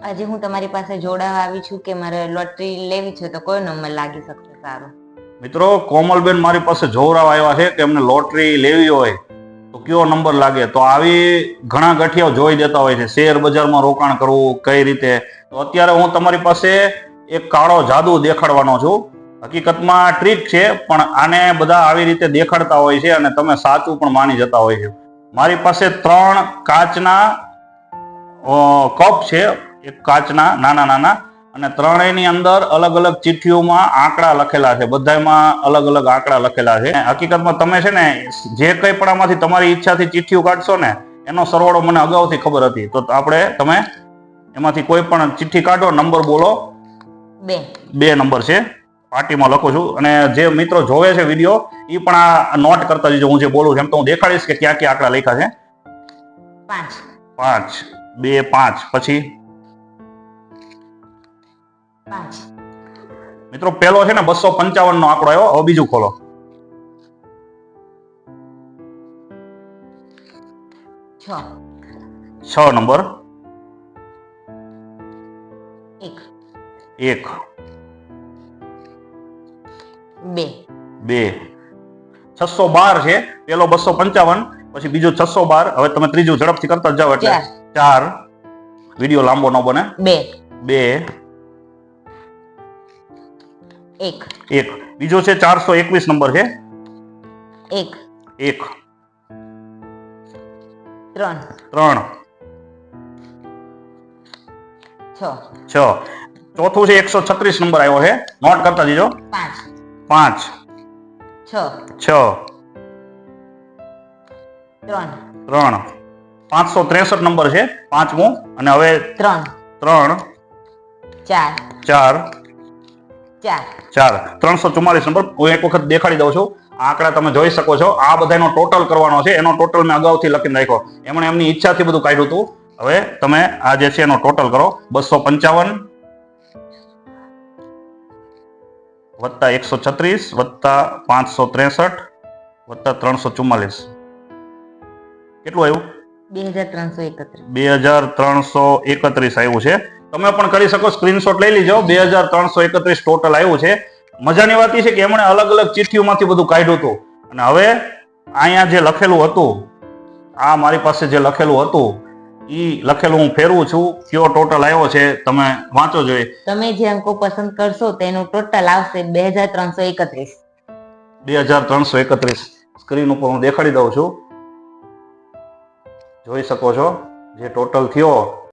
આજે હું તમારી પાસે જોડાવા આવી છું કે મારે લોટરી લેવી છે તો કયો નંબર લાગી શકશે સારો? મિત્રો, કોમલબેન મારી પાસે જોવરાવ આવ્યા છે કે એમને લોટરી લેવી હોય તો કયો નંબર લાગે? તો આવી ઘણા ગઠિયાઓ જોઈ દેતા હોય છે. શેર બજારમાં રોકાણ કરવું, કઈ રીતે? તો અત્યારે હું તમારી પાસે એક કાળો જાદુ દેખાડવાનો છું. હકીકતમાં ટ્રીક છે, પણ આને બધા આવી રીતે દેખાડતા હોય છે અને તમે સાચું પણ માની જતા હોય છે. મારી પાસે ત્રણ કાચના કપ છે એક કાચના નાના નાના અને ત્રણેયની અંદર અલગ અલગ ચિઠ્ઠીઓમાં આંકડા લખેલા છે. બધામાં અલગ અલગ આંકડા લખેલા છે. હકીકતમાં તમે છે ને જે કંઈ પણ આમાંથી તમારી ઈચ્છાથી ચિઠ્ઠીઓ કાઢશો ને એનો સરવાળો મને અગાઉથી ખબર હતી. તો આપણે તમે એમાંથી કોઈ પણ ચિઠ્ઠી કાઢો નંબર બોલો. બે. બે નંબર છે. પાર્ટીમાં લખું છું. અને જે મિત્રો જોવે છે વીડિયો એ પણ આ નોટ કરતા જજો. હું જે બોલું છું એમ તો હું દેખાડીશ કે ક્યાં ક્યાં આંકડા લખ્યા છે. પાંચ. પાંચ. બે પાંચ. પછી? મિત્રો પેલો છે ને બસો પંચાવન નો આંકડો આવ્યો. હવે બીજું ખોલો. છ. નંબર. એક. બે. બે. છસો બાર છે. પેલો બસો પંચાવન પછી બીજું છસો બાર. હવે તમે ત્રીજું ઝડપથી કરતા જાઓ એટલે ચાર. વીડિયો લાંબો ન બને. બે. બે. એક. એક. બીજો છે ચારસો એકવીસ નંબર છે. એક. એક. ત્રણ. ત્રણ. છ. છ. ચોથું છે એકસો છત્રીસ નંબર આવ્યો છે. નોટ કરતા જજો. પાંચ. પાંચ. છ. છ. ત્રણ. ત્રણ. પાંચસો ત્રેસઠ નંબર છે પાંચમું. અને હવે ત્રણ. ત્રણ. ચાર. ચાર. ચાર. ત્રણસો ચુમ્માલીસ નંબર હું એક વખત દેખાડી દઉં છું. આંકડા તમે જોઈ શકો છો. આ બધાનો ટોટલ કરવાનો છે. એનો ટોટલ મેં અગાઉથી લખીને રાખ્યો એમણે એમની ઈચ્છાથી બધું કાઢ્યું હતું. હવે તમે આ જે છે એનો ટોટલ કરો. બસો પંચાવન વત્તા એકસો છત્રીસ વત્તા પાંચસો ત્રેસઠ વત્તા ત્રણસો ચુમ્માલીસ. કેટલું આવ્યું? બે હજાર ત્રણસો એકત્રીસ. બે હજાર ત્રણસો એકત્રીસ આવ્યું છે. તમે પણ કરી શકો સ્ક્રીનશોટ લઈ લીજો. બે હજાર ત્રણસો એકત્રીસ ટોટલ આવ્યું છે. મજાની વાત એ છે કે એમણે અલગ અલગ ચિઠ્ઠીઓમાંથી બધું કાઢ્યું હતું. અને હવે અહીંયા જે લખેલું હતું આ મારી પાસે જે લખેલું હતું એ લખેલું હું ફેરવું છું. કયો ટોટલ આવ્યો છે તમે વાંચો જોઈએ તમે જે અંકો પસંદ કરશો તેનું ટોટલ આવશે બે હજાર ત્રણસો એકત્રીસ. બે હજાર ત્રણસો એકત્રીસ. સ્ક્રીન ઉપર હું દેખાડી દઉં છું. જોઈ શકો છો જે ટોટલ થયો.